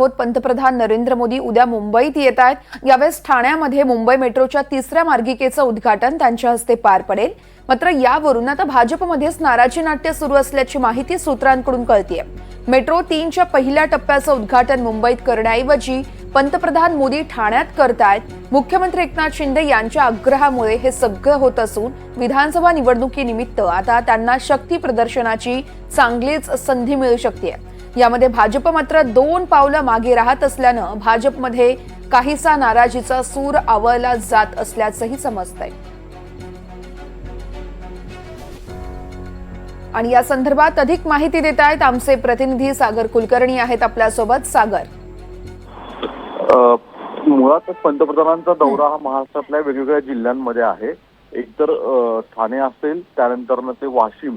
आहोत. पंतप्रधान नरेंद्र मोदी उद्या मुंबईत येत आहेत. यावेळेस ठाण्यामध्ये मुंबई मेट्रोच्या तिसऱ्या मार्गिकेचं उद्घाटन त्यांच्या हस्ते पार पडेल. मात्र यावरून आता भाजपमध्येच नाराजी नाट्य सुरू असल्याची माहिती सूत्रांकडून कळतीये. मेट्रो तीनच्या पहिल्या टप्प्याचं उद्घाटन मुंबईत करण्याऐवजी पंतप्रधान मोदी ठाण्यात करतायत. मुख्यमंत्री एकनाथ शिंदे यांच्या आग्रहामुळे हे सगळं होत असून विधानसभा निवडणुकीनिमित्त आता त्यांना शक्ती प्रदर्शनाची चांगलीच संधी मिळू शकते यामध्ये भाजप मात्र दोन पावलं मागे राहत असल्यानं भाजपमध्ये काहीसा नाराजीचा सूर आवळला जात असल्याचंही समजतंय. आणि या संदर्भात अधिक माहिती देत आहेत आमचे प्रतिनिधी सागर कुलकर्णी आहेत आपल्यासोबत. सागर. अ, मुळात पंतप्रधानांचा दौरा हा महाराष्ट्रातल्या वेगवेगळ्या जिल्ह्यांमध्ये आहे. एकतर ठाणे असेल त्यानंतर ते वाशिम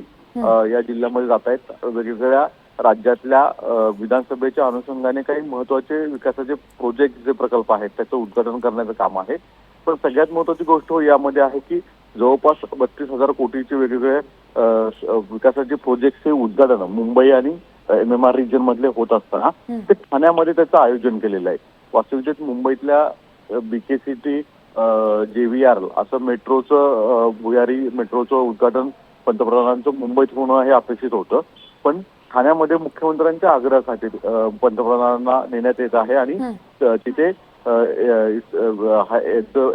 या जिल्ह्यामध्ये जात आहेत वेगवेगळ्या राज्यातल्या विधानसभेच्या अनुषंगाने काही महत्त्वाचे विकासाचे प्रोजेक्ट जे प्रकल्प आहेत त्याचं उद्घाटन करण्याचं काम आहे. पण सगळ्यात महत्वाची गोष्ट यामध्ये आहे की जवळपास बत्तीस हजार कोटीचे वेगवेगळे विकासाचे प्रोजेक्टचे उद्घाटन मुंबई आणि एम एम आर रिजन मधले होत असताना ते ठाण्यामध्ये त्याचं आयोजन केलेलं आहे. वास्तविकतेत मुंबईतल्या बीके सिटी जेव्हीआर असं मेट्रोचं भुयारी मेट्रोचं उद्घाटन पंतप्रधानांचं मुंबईत होणं हे अपेक्षित होतं. पण ठाण्यामध्ये मुख्यमंत्र्यांच्या आग्रहासाठी पंतप्रधानांना नेण्यात येत आहे आणि तिथे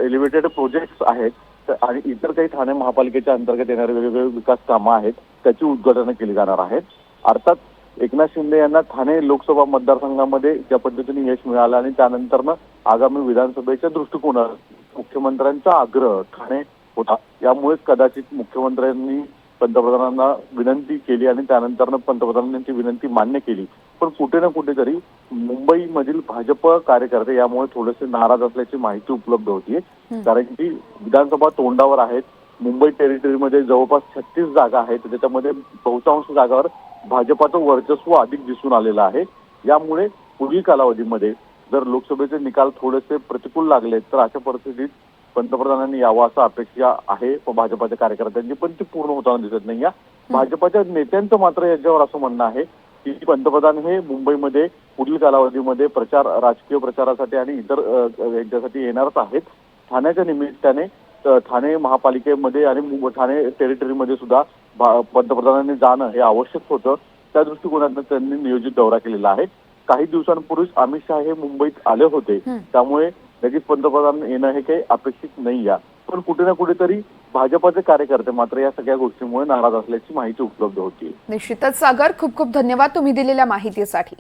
एलिव्हेटेड प्रोजेक्ट आहेत आणि इतर काही ठाणे महापालिकेच्या अंतर्गत येणारे वेगवेगळे विकास कामं आहेत त्याची उद्घाटनं केली जाणार आहेत. अर्थात एकनाथ शिंदे यांना ठाणे लोकसभा मतदारसंघामध्ये ज्या पद्धतीने यश मिळालं आणि त्यानंतरनं आगामी विधानसभेच्या दृष्टिकोनात मुख्यमंत्र्यांचा आग्रह ठाणे होता. यामुळेच कदाचित मुख्यमंत्र्यांनी पंतप्रधानांना विनंती केली आणि त्यानंतरनं पंतप्रधानांनी ती विनंती मान्य केली. पण कुठे ना कुठेतरी मुंबईमधील भाजप कार्यकर्ते यामुळे थोडेसे नाराज असल्याची माहिती उपलब्ध होतीये. कारण की विधानसभा तोंडावर आहेत मुंबई टेरिटरीमध्ये जवळपास छत्तीस जागा आहेत त्याच्यामध्ये बहुतांश जागावर भाजपाचं वर्चस्व अधिक दिसून आलेलं आहे. यामुळे पुढील कालावधीमध्ये जर लोकसभेचे निकाल थोडेसे प्रतिकूल लागले तर अशा परिस्थितीत पंतप्रधानांनी यावं असं अपेक्षा आहे भाजपाच्या कार्यकर्त्यांची पण ती पूर्ण होताना दिसत नाही या भाजपाच्या नेत्यांचं मात्र याच्यावर असं म्हणणं आहे की पंतप्रधान हे मुंबईमध्ये पुढील कालावधीमध्ये प्रचार राजकीय प्रचारासाठी आणि इतर यांच्यासाठी येणारच आहेत. ठाण्याच्या निमित्ताने ठाणे महापालिकेमध्ये आणि ठाणे टेरिटरीमध्ये सुद्धा पंतप्रधानांनी जाणं हे आवश्यक होतं. त्या दृष्टिकोनातून त्यांनी नियोजित दौरा केलेला आहे. काही दिवसांपूर्वीच अमित शहा हे मुंबईत आले होते. त्यामुळे लगेच पंतप्रधान येणं हे काही अपेक्षित नाही या. पण कुठे ना कुठेतरी भाजपाचे कार्यकर्ते मात्र या सगळ्या गोष्टीमुळे नाराज असल्याची माहिती उपलब्ध होती. निश्चितच सागर. खूप खूप धन्यवाद तुम्ही दिलेल्या माहितीसाठी.